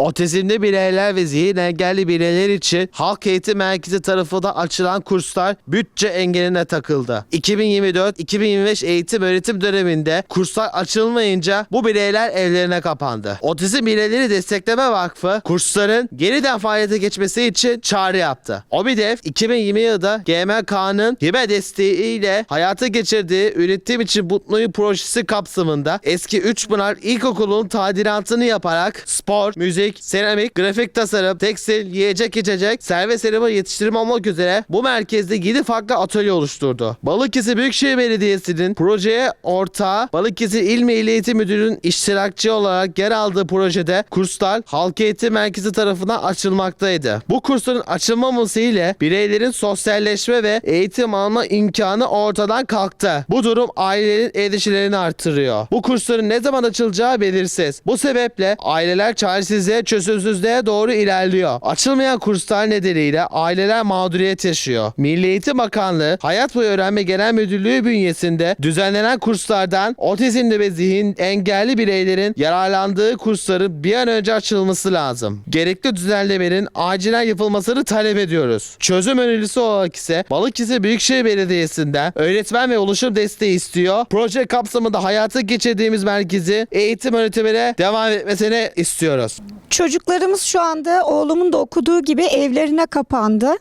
Otizmli bireyler ve zihin engelli bireyler için Halk Eğitim Merkezi tarafından açılan kurslar bütçe engeline takıldı. 2024-2025 eğitim öğretim döneminde kurslar açılmayınca bu bireyler evlerine kapandı. Otizm Bireyleri Destekleme Vakfı kursların yeniden faaliyete geçmesi için çağrı yaptı. OBİDEF 2020 yılında GMK'nın hibe desteğiyle hayata geçirdiği Üretim için Mutluyum projesi kapsamında eski Üçpınar İlkokulu'nun tadilatını yaparak spor, müzik, seramik, grafik tasarım, tekstil, yiyecek içecek, servis serimi yetiştirme olmak üzere bu merkezde 7 farklı atölye oluşturdu. Balıkesir Büyükşehir Belediyesi'nin projeye ortağı Balıkesir İl Milli Eğitim Müdürü'nün iştirakçı olarak yer aldığı projede kurslar Halk Eğitim Merkezi tarafından açılmaktaydı. Bu kursların açılmaması ile bireylerin sosyalleşme ve eğitim alma imkanı ortadan kalktı. Bu durum ailelerin endişelerini artırıyor. Bu kursların ne zaman açılacağı belirsiz. Bu sebeple aileler çaresizliğe, çözümsüzlüğe doğru ilerliyor. Açılmayan kurslar nedeniyle aileler mağduriyet yaşıyor. Milli Eğitim Bakanlığı Hayat Boyu Öğrenme Genel Müdürlüğü bünyesinde düzenlenen kurslardan otizmli ve zihin engelli bireylerin yararlandığı kursların bir an önce açılması lazım. Gerekli düzenlemenin acilen yapılmasını talep ediyoruz. Çözüm önerisi olarak ise Balıkesir Büyükşehir Belediyesi'nden öğretmen ve oluşum desteği istiyor. Proje kapsamında hayata geçirdiğimiz merkezi eğitim öğretimine devam etmesini istiyoruz. Çocuklarımız şu anda oğlumun da okuduğu gibi evlerine kapandı.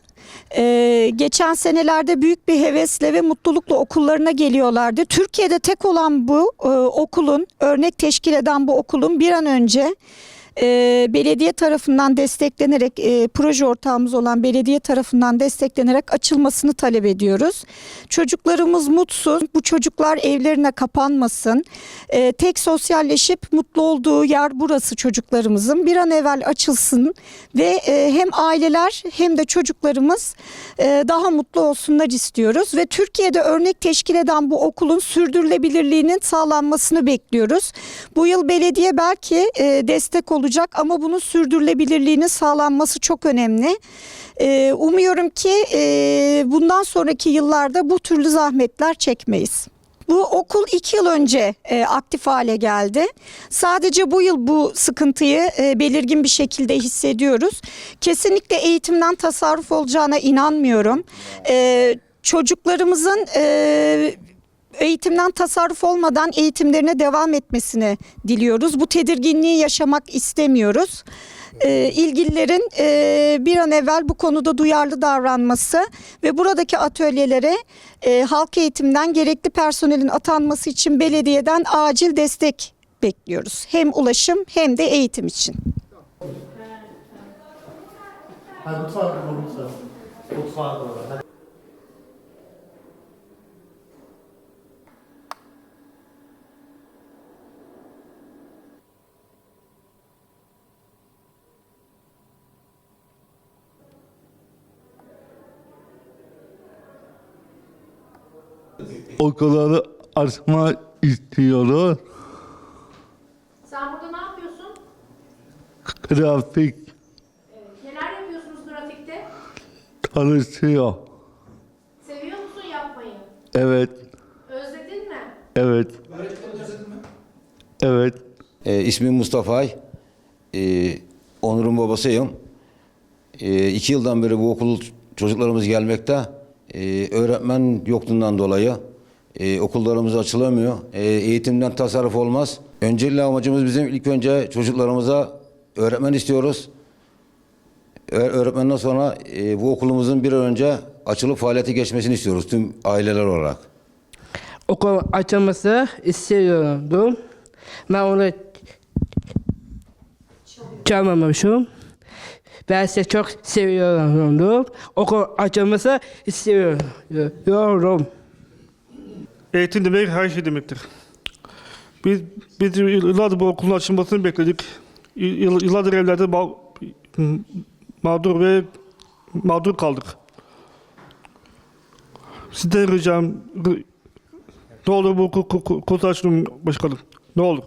Ee, geçen senelerde büyük bir hevesle ve mutlulukla okullarına geliyorlardı. Türkiye'de tek olan bu e, okulun, örnek teşkil eden bu okulun bir an önce e, belediye tarafından desteklenerek, e, proje ortağımız olan belediye tarafından desteklenerek açılmasını talep ediyoruz. Çocuklarımız mutsuz, bu çocuklar evlerine kapanmasın. E, tek sosyalleşip mutlu olduğu yer burası çocuklarımızın. Bir an evvel açılsın ve e, hem aileler hem de çocuklarımız e, daha mutlu olsunlar istiyoruz. Ve Türkiye'de örnek teşkil eden bu okulun sürdürülebilirliğinin sağlanmasını bekliyoruz. Bu yıl belediye belki e, destek olacak ama bunun sürdürülebilirliğinin sağlanması çok önemli. E, umuyorum ki e, bundan sonraki yıllarda bu türlü zahmetler çekmeyiz. Bu okul iki yıl önce e, aktif hale geldi. Sadece bu yıl bu sıkıntıyı e, belirgin bir şekilde hissediyoruz. Kesinlikle eğitimden tasarruf olacağına inanmıyorum. E, çocuklarımızın e, eğitimden tasarruf olmadan eğitimlerine devam etmesini diliyoruz. Bu tedirginliği yaşamak istemiyoruz. E, ilgililerin e, bir an evvel bu konuda duyarlı davranması ve buradaki atölyelere e, halk eğitimden gerekli personelin atanması için belediyeden acil destek bekliyoruz. Hem ulaşım hem de eğitim için. Hadi mutfağa doğru. Mutfağa doğru. Okulları açmak istiyoruz. Sen burada ne yapıyorsun? Grafik Neler yapıyorsunuz grafikte? çalışıyor. Seviyor musun yapmayı? Evet, Özledin mi? evet. Evet. E, ismim Mustafa Ay. E, Onur'un babasıyım. E, iki yıldan beri bu okul çocuklarımız gelmekte. E, öğretmen yokluğundan dolayı e, okullarımız açılamıyor. E, eğitimden tasarruf olmaz. Öncelikle amacımız bizim ilk önce çocuklarımıza öğretmen istiyoruz. Öğretmenden sonra e, bu okulumuzun bir an önce açılıp faaliyete geçmesini istiyoruz tüm aileler olarak. okul açılması istiyordum. Ben onu çalmamışım. Ben size çok seviyorum. Okul açılması istiyorum. Eğitim demek her şey demektir. Biz, biz yıllardır bu okulun açılmasını bekledik. Yıl- Yıllardır evlerde ma- mağdur ve mağdur kaldık. Sizden ricam ne olur bu okul okul- okul açılın başkanım. Ne olur.